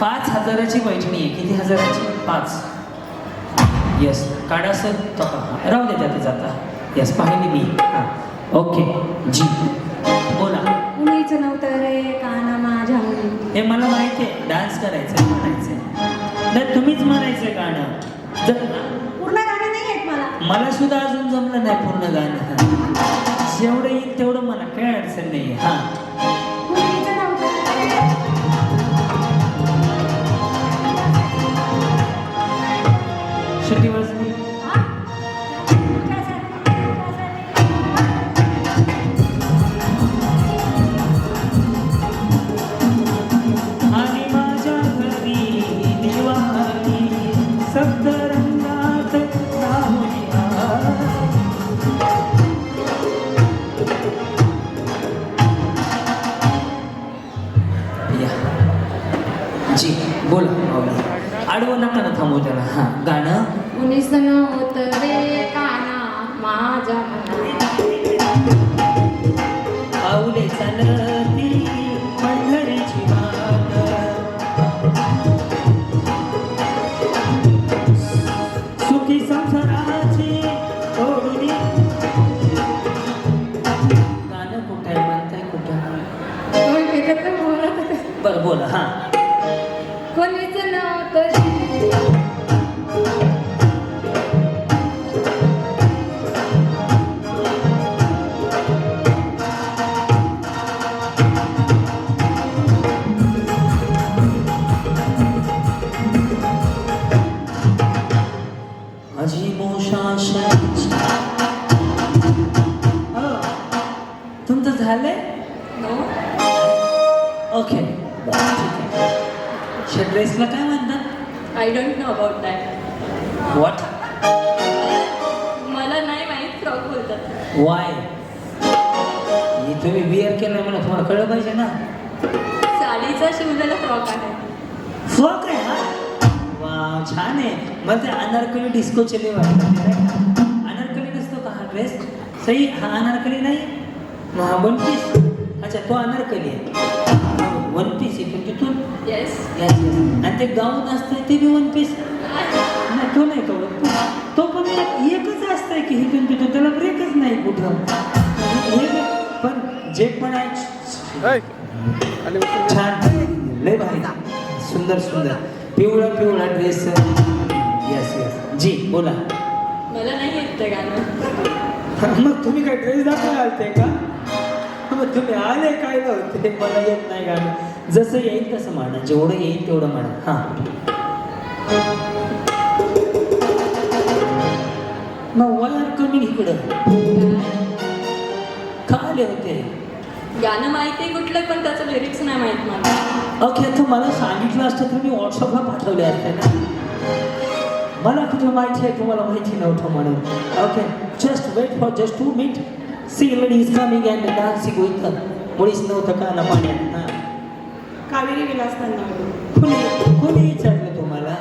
पाच हजाराची पैठणी आहे किती हजाराची? पाच. येस काढा सर. राहू दे त्यात जाता येस पाहिली मी. हां. ओके जी. बोला. कुणीच नव्हतं रे? काना माझ्या हे मला माहिती आहे. डान्स करायचं म्हणायचं आहे नाही तुम्हीच म्हणायचं गाणं. जर पूर्ण गाणं नाही येत मला. मला सुद्धा अजून जमलं नाही पूर्ण गाणं. जेवढं येईल तेवढं मला काय अडचण नाही. हां. Should be was थांबू त्याला. हां गाणं? रे काना माझ्या पाऊले चालती पंढरीची सुखी संसाराची ओढणी. गाणं कुठं आहे? म्हणताय कुठं. बरं बोला हां. कोणीच नव्हतं माझी मोशाशाची हो तुमचं झालंय? ओके ड्रेसला काय म्हणतात? I don't know about that. What मला नाही माहीत फ्रॉक बोलतात. वाय तुम्ही बिअर केलं मला तुम्हाला कळलं पाहिजे ना. साडीचा शिवलेला फ्रॉक आहे. फ्रॉक आहे? छान आहे. मला ते अनारकली डिस्को चले अनारकली नसतो का हा ड्रेस सही हा अनारकली नाही? मग हा वन पीस अच्छा तो अनारकली आहे. वन पीस इथून तिथून? येस. आणि ते गाऊन असते ते बी वन पीस नाही. तो नाही पीस तो पण एक- एकच असतंय की इथून तिथून. त्याला ब्रेकच नाही कुठं. हे पण जे पण आहे. छान. लय भारी. सुंदर सुंदर. पिवळा पिवळा ड्रेस येस येस जी बोला. मला नाही येत ते गाणं. मग तुम्ही काय ड्रेस दाखवायला आलते का? मग तुम्ही आले काय नव्हते? मला येत नाही गाणं. जसं येईल तसं म्हणा जेवढं येईल तेवढं म्हणा. हां. मग वयार कमी इकडं. का आले होते. गाणं माहिती आहे कुठलं पण त्याचं लिरिक्स नाही माहीत मला. ओके तर मला सांगितलं असतं तर मी व्हॉट्सअपला पाठवले असते ना. मला कुठं माहिती आहे तुम्हाला माहिती नव्हतं म्हणून. Okay just wait for just two minute see lady is coming and dancing with मुळीच नव्हतं का ना पाण्यात हां. कावेरी विलासताना कुणी कुणी विचारलं तुम्हाला?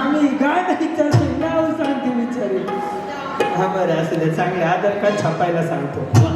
आम्ही गाणं विचारतो नाव सांगते विचारेल. हा बरं असं चांगले आधार कार्ड छापायला सांगतो.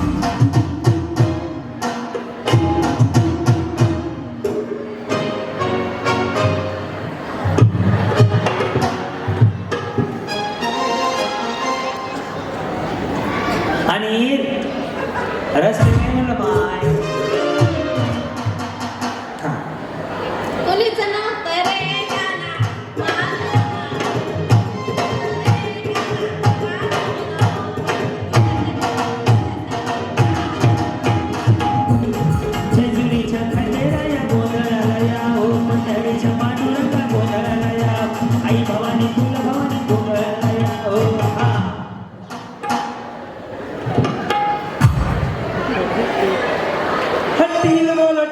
Rest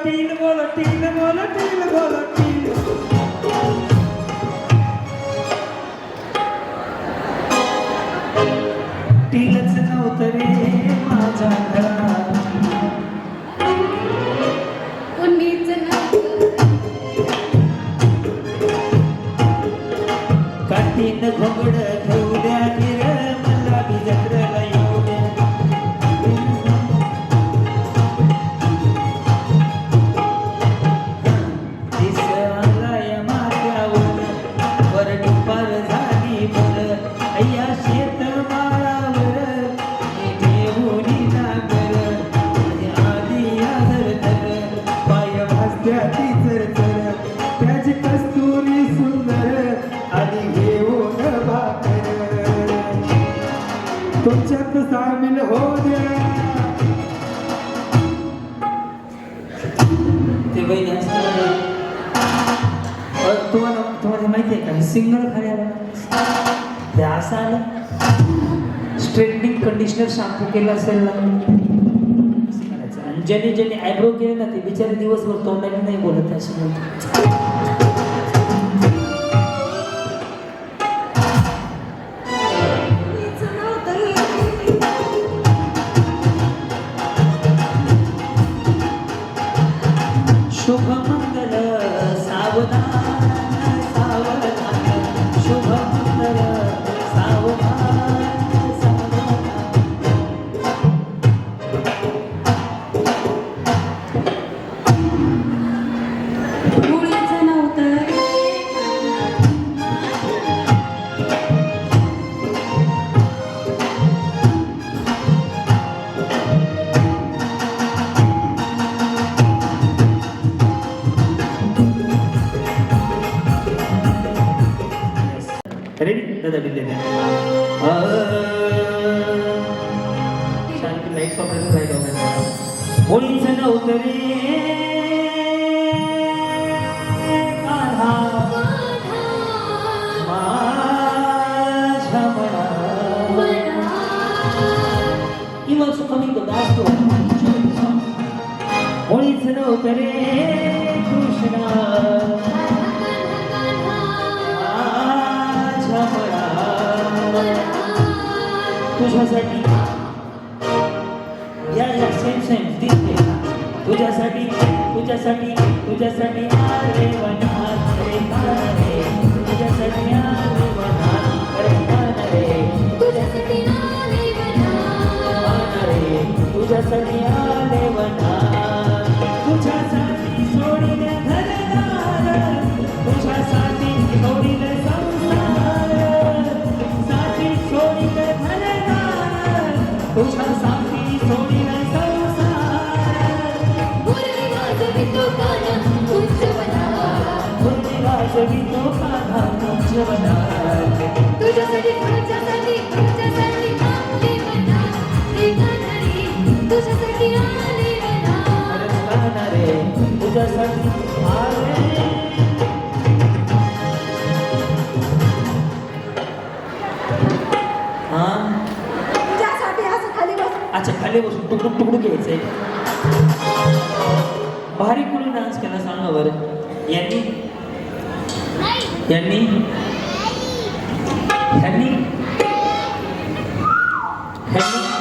টিল বলো টিল বলো টিল বলো টিল টিল से ना उतरे माँ जाने तुमच्यात सामील हो द्या. ते बहिणी असतात तुम्हाला तुम्हाला माहिती आहे का? सिंगल खाण्याला ते असं आलं. स्ट्रेटनिंग कंडिशनर शॅम्पू केलं असेल ना. असं करायचं. आणि ज्याने ज्याने आयब्रो केले ना ते बिचारे दिवसभर तोंडाने नाही बोलत असे ಮಂಗಳ होळीचं नव्हतं रे कान्हा माझ्या मना इवन कमी असतो होळीच नव्हतं रे कृष्णा माझ्या मना तुझ्यासाठी या या सेम सेम तीच ते तुझ्यासाठी तुझ्यासाठी तुझ्यासाठी आले वनात रे रे तुझ्यासाठी आले वनात रे रे तुझ्यासाठी आले वनात. रे तुझ्यासाठी अच्छा खाली बसून तुकडू तुकडू घ्यायचंय भारी कुणी डान्स केला सांगा बरं. यांनी? यांनी? Henny. Henny.